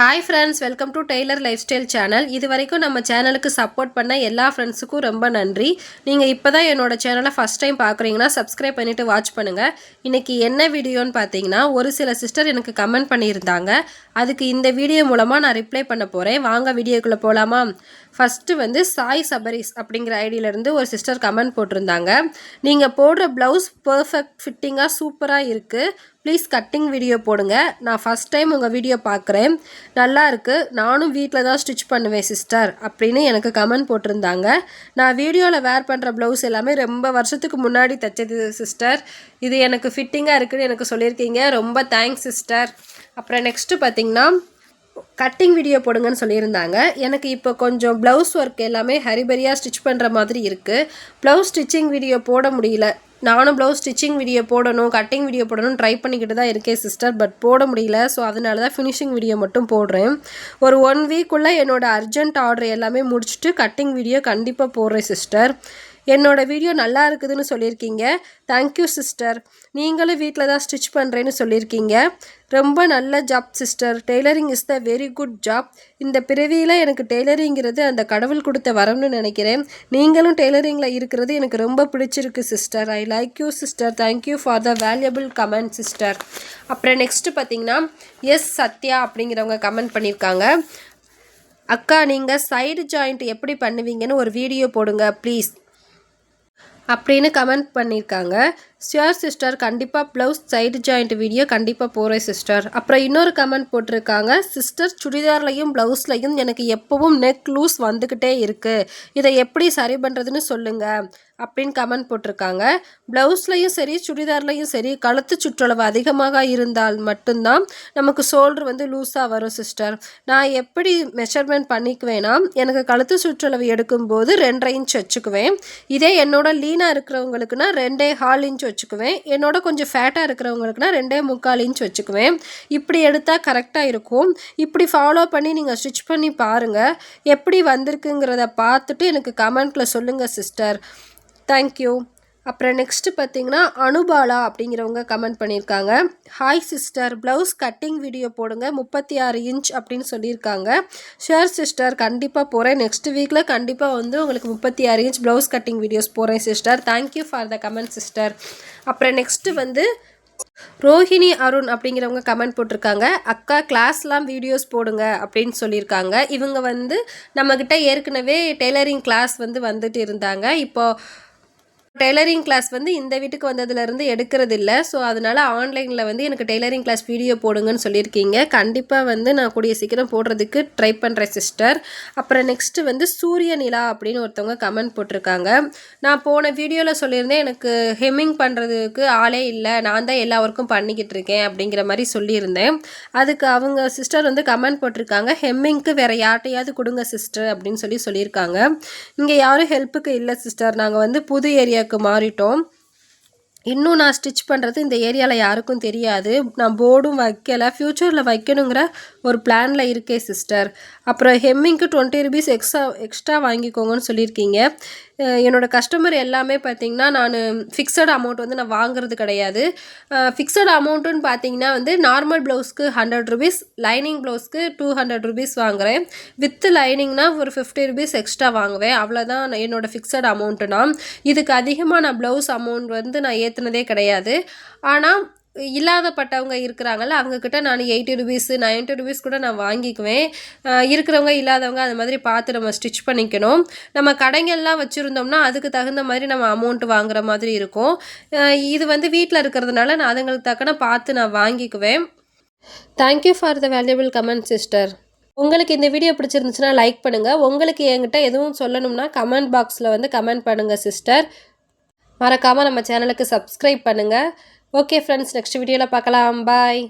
Hi friends welcome to tailor lifestyle channel இது வரைக்கும் நம்ம சேனலுக்கு சப்போர்ட் பண்ண எல்லா ஃப்ரெண்ட்ஸுக்கும் ரொம்ப நன்றி. நீங்கள் இப்போ தான் என்னோட சேனலை ஃபஸ்ட் டைம் பார்க்குறீங்கன்னா சப்ஸ்கிரைப் பண்ணிவிட்டு வாட்ச் பண்ணுங்கள் இன்றைக்கி என்ன வீடியோன்னு பார்த்தீங்கன்னா ஒரு சில சிஸ்டர் எனக்கு கமெண்ட் பண்ணியிருந்தாங்க. அதுக்கு இந்த வீடியோ மூலமாக நான் ரிப்ளை பண்ண போகிறேன் வாங்க வீடியோக்குள்ளே போகலாமா ஃபஸ்ட்டு வந்து சாய் சபரிஸ் அப்படிங்கிற ஐடியிலேருந்து ஒரு சிஸ்டர் கமெண்ட் போட்டிருந்தாங்க. நீங்கள் போடுற ப்ளவுஸ் பர்ஃபெக்ட் ஃபிட்டிங்காக சூப்பராக இருக்குது ப்ளீஸ் கட்டிங் வீடியோ போடுங்க. நான் ஃபஸ்ட் டைம் உங்கள் வீடியோ பார்க்குறேன். நல்லா இருக்குது நானும் வீட்டில் தான் ஸ்டிச் பண்ணுவேன் சிஸ்டர் அப்படின்னு எனக்கு கமெண்ட் போட்டிருந்தாங்க. நான் வீடியோவில் வேர் பண்ணுற ப்ளவுஸ் எல்லாமே ரொம்ப வருஷத்துக்கு முன்னாடி தைச்சது சிஸ்டர் இது எனக்கு ஃபிட்டிங்காக இருக்குதுன்னு எனக்கு சொல்லியிருக்கீங்க. ரொம்ப தேங்க்ஸ் சிஸ்டர் அப்புறம் நெக்ஸ்ட்டு பார்த்தீங்கன்னா கட்டிங் வீடியோ போடுங்கன்னு சொல்லியிருந்தாங்க. எனக்கு இப்போ கொஞ்சம் ப்ளவுஸ் ஒர்க் எல்லாமே ஹரிபரியாக ஸ்டிச் பண்ணுற மாதிரி இருக்குது ப்ளவுஸ் ஸ்டிச்சிங் வீடியோ போட முடியல. நானும் ப்ளவுஸ் ஸ்டிச்சிங் வீடியோ போடணும் கட்டிங் வீடியோ போடணும் ட்ரை பண்ணிக்கிட்டு தான் இருக்கேன் சிஸ்டர் பட் போட முடியல. ஸோ அதனால தான் ஃபினிஷிங் வீடியோ மட்டும் போடுறேன். ஒரு ஒன் வீக்குள்ளே என்னோடய அர்ஜென்ட் ஆர்டர் எல்லாமே முடிச்சுட்டு கட்டிங் வீடியோ கண்டிப்பாக போடுறேன் சிஸ்டர் என்னோட வீடியோ நல்லா இருக்குதுன்னு சொல்லியிருக்கீங்க. தேங்க்யூ சிஸ்டர் நீங்களும் வீட்டில் தான் ஸ்டிச் பண்ணுறேன்னு சொல்லியிருக்கீங்க. ரொம்ப நல்ல job sister tailoring is the very good job இந்த பிறவியில் எனக்கு டெய்லரிங்கிறது அந்த கடவுள் கொடுத்த வரம்னு நினைக்கிறேன். நீங்களும் டெய்லரிங்கில் இருக்கிறது எனக்கு ரொம்ப பிடிச்சிருக்கு sister I like you sister thank you for the valuable comment sister அப்புறம் நெக்ஸ்ட்டு பார்த்தீங்கன்னா எஸ் சத்யா அப்படிங்கிறவங்க கமெண்ட் பண்ணியிருக்காங்க. அக்கா நீங்கள் சைடு ஜாயிண்ட் எப்படி பண்ணுவீங்கன்னு ஒரு வீடியோ போடுங்க ப்ளீஸ் அப்படின்னு கமெண்ட் பண்ணியிருக்காங்க. ஷியோர் சிஸ்டர் கண்டிப்பாக ப்ளவுஸ் சைடு ஜாயிண்ட் வீடியோ கண்டிப்பாக போகிறேன் சிஸ்டர் அப்புறம் இன்னொரு கமெண்ட் போட்டிருக்காங்க. சிஸ்டர் சுடிதார்லையும் ப்ளவுஸ்லையும் எனக்கு எப்பவும் நெக் லூஸ் வந்துக்கிட்டே இருக்குது இதை எப்படி சரி பண்ணுறதுன்னு சொல்லுங்கள் அப்படின்னு கமெண்ட் போட்டிருக்காங்க. ப்ளவுஸ்லையும் சரி சுடிதார்லையும் சரி கழுத்து சுற்றளவு அதிகமாக இருந்தால் மட்டும்தான் நமக்கு ஷோல்டர் வந்து லூஸாக வரும் சிஸ்டர் நான் எப்படி மெஷர்மெண்ட் பண்ணிக்குவேன்னா எனக்கு கழுத்து சுற்றளவு எடுக்கும்போது ரெண்டரை இன்ச் வச்சுக்குவேன். இதே என்னோட லீனாக இருக்கிறவங்களுக்குனா ரெண்டே ஹால் இன்ச் வச்சுக்குவேன். என்னோட கொஞ்சம் ஃபேட்டாக இருக்கிறவங்களுக்குனா ரெண்டே முக்கால் இன்ச் வச்சுக்குவேன். இப்படி எடுத்தால் கரெக்டாக இருக்கும். இப்படி ஃபாலோ பண்ணி நீங்கள் ஸ்டிச் பண்ணி பாருங்கள் எப்படி வந்திருக்குங்கிறத பார்த்துட்டு எனக்கு கமெண்ட்டில் சொல்லுங்கள் சிஸ்டர் தேங்க்யூ அப்புறம் நெக்ஸ்ட்டு பார்த்தீங்கன்னா அனுபாலா அப்படிங்கிறவங்க கமெண்ட் பண்ணியிருக்காங்க. Hi sister blouse cutting video போடுங்க. முப்பத்தி ஆறு இன்ச் அப்படின்னு சொல்லியிருக்காங்க. ஷேர் சிஸ்டர் கண்டிப்பாக போகிறேன் நெக்ஸ்ட் வீக்கில் கண்டிப்பாக வந்து உங்களுக்கு முப்பத்தி ஆறு இன்ச் ப்ளவுஸ் கட்டிங் வீடியோஸ் போகிறேன் sister thank you for the comment sister அப்புறம் நெக்ஸ்ட்டு வந்து ரோஹிணி அருண் அப்படிங்கிறவங்க கமெண்ட் போட்டிருக்காங்க. அக்கா கிளாஸ்லாம் வீடியோஸ் போடுங்க அப்படின்னு சொல்லியிருக்காங்க. இவங்க வந்து நம்மக்கிட்ட ஏற்கனவே டெய்லரிங் கிளாஸ் வந்து வந்துட்டு இருந்தாங்க. இப்போது டெய்லரிங் கிளாஸ் வந்து இந்த வீட்டுக்கு வந்ததுலேருந்து எடுக்கிறது இல்லை. ஸோ அதனால் ஆன்லைனில் வந்து எனக்கு டெய்லரிங் கிளாஸ் வீடியோ போடுங்கன்னு சொல்லியிருக்கீங்க. கண்டிப்பாக வந்து நான் கூடிய சீக்கிரம் போடுறதுக்கு ட்ரை பண்ணுறேன் சிஸ்டர். அப்புறம் நெக்ஸ்ட்டு வந்து சூரிய நிலா அப்படின்னு ஒருத்தவங்க கமெண்ட் போட்டிருக்காங்க. நான் போன வீடியோவில் சொல்லியிருந்தேன் எனக்கு ஹெம்மிங் பண்ணுறதுக்கு ஆளே இல்லை. நான் தான் எல்லா ஒர்க்கும் பண்ணிக்கிட்டு இருக்கேன் அப்படிங்கிற மாதிரி சொல்லியிருந்தேன். அதுக்கு அவங்க சிஸ்டர் வந்து கமெண்ட் போட்டிருக்காங்க. ஹெம்மிங்க்கு வேறு யார்ட்டையாவது கொடுங்க சிஸ்டர் அப்படின்னு சொல்லி சொல்லியிருக்காங்க. இங்கே யாரும் ஹெல்ப்புக்கு இல்லை சிஸ்டர் நாங்கள் வந்து புது ஏரியா ஏரியாவுக்கு மாறிட்டோம். இன்னும் நான் ஸ்டிச் பண்ணுறது இந்த ஏரியாவில் யாருக்கும் தெரியாது. நான் போர்டும் வைக்கலை. ஃப்யூச்சரில் வைக்கணுங்கிற ஒரு பிளானில் இருக்கே சிஸ்டர். அப்புறம் ஹெம்மிங்க்கு டுவெண்ட்டி ருபீஸ் எக்ஸ்ட்ரா எக்ஸ்ட்ரா வாங்கிக்கோங்கன்னு சொல்லியிருக்கீங்க. என்னோடய கஸ்டமர் எல்லாமே பார்த்திங்கன்னா நான் ஃபிக்ஸட் அமௌண்ட் வந்து நான் வாங்குறது கிடையாது. ஃபிக்ஸட் அமௌண்ட்டுன்னு பார்த்தீங்கன்னா வந்து நார்மல் ப்ளவுஸ்க்கு ஹண்ட்ரட் ருபீஸ் லைனிங் ப்ளவுஸ்க்கு டூ ஹண்ட்ரட் ருபீஸ் வாங்குகிறேன் வித் லைனிங்னா ஒரு ஃபிஃப்டி ருபீஸ் எக்ஸ்ட்ரா வாங்குவேன். அவ்வளோதான் என்னோடய ஃபிக்ஸட் அமௌண்ட்டுனா இதுக்கு அதிகமாக நான் ப்ளவுஸ் அமௌண்ட் வந்து நான் ஏற்றுனதே கிடையாது. ஆனால் இல்லாதப்பட்டவங்க இருக்கிறாங்கல்ல அவங்கக்கிட்ட நான் எயிட்டி ருபீஸு நைன்ட்டி ருபீஸ் கூட நான் வாங்கிக்குவேன். இருக்கிறவங்க இல்லாதவங்க அது மாதிரி பார்த்து நம்ம ஸ்டிச் பண்ணிக்கணும். நம்ம கடைங்கள்லாம் வச்சுருந்தோம்னா அதுக்கு தகுந்த மாதிரி நம்ம அமௌண்ட் வாங்குற மாதிரி இருக்கும். இது வந்து வீட்டில் இருக்கிறதுனால நான் அதுங்களுக்கு தக்கன பார்த்து நான் வாங்கிக்குவேன். Thank you for the valuable comment sister உங்களுக்கு இந்த வீடியோ பிடிச்சிருந்துச்சுன்னா லைக் பண்ணுங்கள் உங்களுக்கு என்கிட்ட எதுவும் சொல்லணும்னா கமெண்ட் பாக்ஸில் வந்து கமெண்ட் பண்ணுங்கள் சிஸ்டர் மறக்காமல் நம்ம சேனலுக்கு சப்ஸ்கிரைப் பண்ணுங்கள் ஓகே ஃப்ரெண்ட்ஸ் நெக்ஸ்ட் வீடியோவில் பார்க்கலாம். பாய்